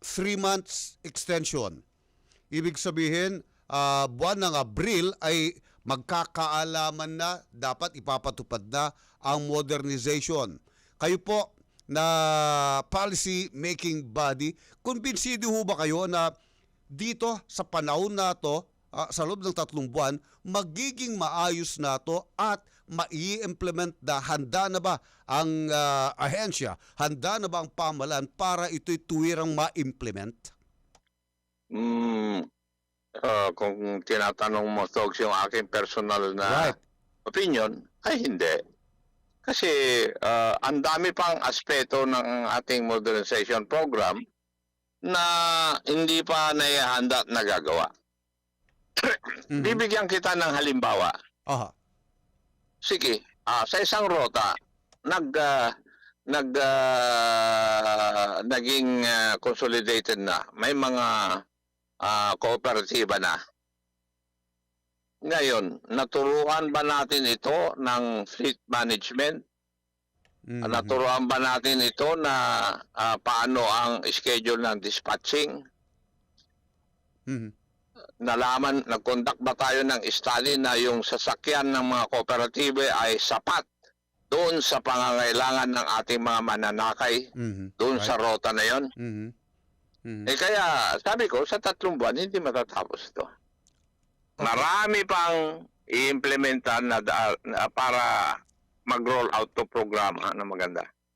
three months extension. Ibig sabihin, ah, buwan ng Abril ay magkakaalaman na dapat ipapatupad na ang modernization. Kayo po na policy making body, kumbinsido ho ba kayo na dito sa panahon na to, ah, sa loob ng tatlong buwan, magiging maayos na to at mai-implement na handa na ba ang ah, ahensya, handa na ba ang pamalan para ito'y tuwirang ma-implement? Mm, ah, kung tinatanong mo, Togs, yung aking personal na Right. opinion, ay hindi. Kasi ah, ang dami pang aspeto ng ating modernization program na hindi pa naihanda at nagagawa. Mhm. Bibigyan kita ng halimbawa. Aha. Sige, ah, sa isang rota, nag ah, nag ah, naging ah, consolidated na. May mga ah, kooperatiba na. Ngayon, naturuan ba natin ito ng fleet management? Mhm. Naturuan ba natin ito na ah, paano ang schedule ng dispatching? Mhm. Nalaman, nag-conduct ba tayo ng study na yung sasakyan ng mga kooperatiba ay sapat doon sa pangangailangan ng ating mga mananakay Mhm. doon Right. sa rota na yon? Mhm. Mhm. Eh kaya, sabi ko, sa tatlong buwan, hindi matatapos ito. Marami pang i-implementa na, da- na para mag-roll out to programa na maganda.